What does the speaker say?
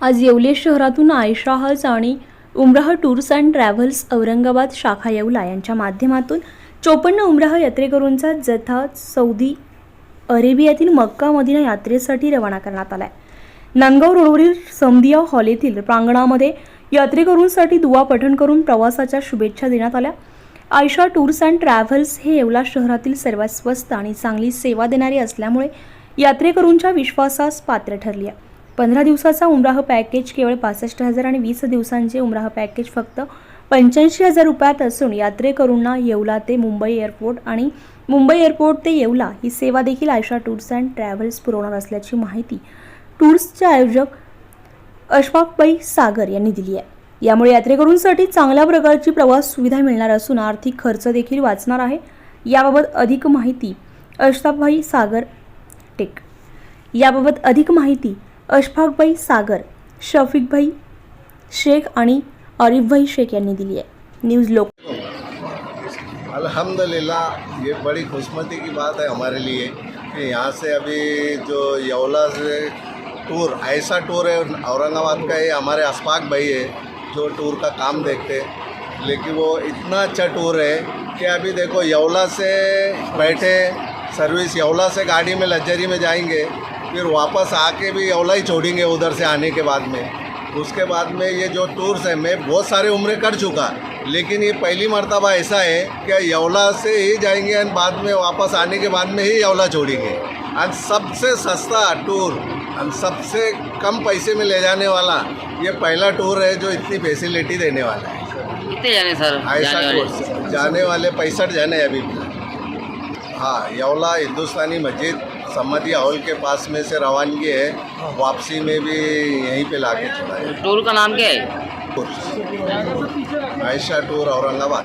आज येवले शहरातून आयशा हज आणि Umrah tours and travels Aurangabad शाखा येवला यांच्या माध्यमातून चोपन्न उमराह यात्रेकरूंचा जथा सौदी अरेबियातील मक्का मदिना यात्रेसाठी रवाना करण्यात आला आहे नांदगाव रोडवरील समदिया हॉल येथील प्रांगणामध्ये यात्रेकरूंसाठी दुवा पठण करून प्रवासाच्या शुभेच्छा देण्यात आल्या. आयशा टूर्स अँड ट्रॅव्हल्स हे येवला शहरातील सर्वात स्वस्त आणि चांगली सेवा देणारी असल्यामुळे यात्रेकरूंच्या विश्वासास पात्र ठरली आहे पंधरा दिवसाचा उमराह पॅकेज केवळ पासष्ट हजार आणि वीस दिवसांचे उमराह पॅकेज फक्त पंच्याऐंशी हजार रुपयात असून यात्रेकरूंना येवला ते मुंबई एअरपोर्ट आणि मुंबई एअरपोर्ट ते येवला ही सेवा देखील आयशा टूर्स अँड ट्रॅव्हल्स पुरवणार असल्याची माहिती टूर्सचे आयोजक अशफाकबाई सागर यांनी दिली आहे. यामुळे यात्रेकरूंसाठी चांगल्या प्रकारची प्रवास सुविधा मिळणार असून आर्थिक खर्च देखील वाचणार आहे. याबाबत अधिक माहिती अशताफभाई सागर टेक. याबाबत अधिक माहिती अशफाकबाई सागर, शफीकभाई शेख आणि आरिफभाई शेख यांनी दिली आहे. न्यूज़ लोक अल्हम्दुलिल्लाह, ये बड़ी खुशमती की बात है हमारे लिए कि यहाँ से अभी जो यवला से टूर, ऐसा टूर है, औरंगाबाद का ये हमारे अशफाक भाई है, जो टूर का काम देखते लेकिन वो इतना अच्छा टूर है कि अभी देखो यवला से बैठे, सर्विस यवला से गाड़ी में, लग्जरी में जाएँगे फिर वापस आके भी यवला ही छोड़ेंगे उधर से आने के बाद में। उसके बाद में ये जो टूर्स है मैं बहुत सारे उम्र कर चुका। लेकिन ये पहली मरतबा ऐसा है कि यवला से ही जाएँगे और बाद में वापस आने के बाद में ही यवला छोड़ेंगे। और सबसे सस्ता टूर और सबसे कम पैसे में ले जाने वाला ये पहला टूर है जो इतनी फैसिलिटी देने वाला है। कितने जाने सर? ऐसा जाने वाले? टूर जाने वाले पैंसठ जने अभी। हाँ यवला हिंदुस्तानी मस्जिद सम्मति हॉल के पास में से रवानगी है। वापसी में भी यहीं पे लाके चला है। टूर का नाम क्या है? आयशा टूर औरंगाबाद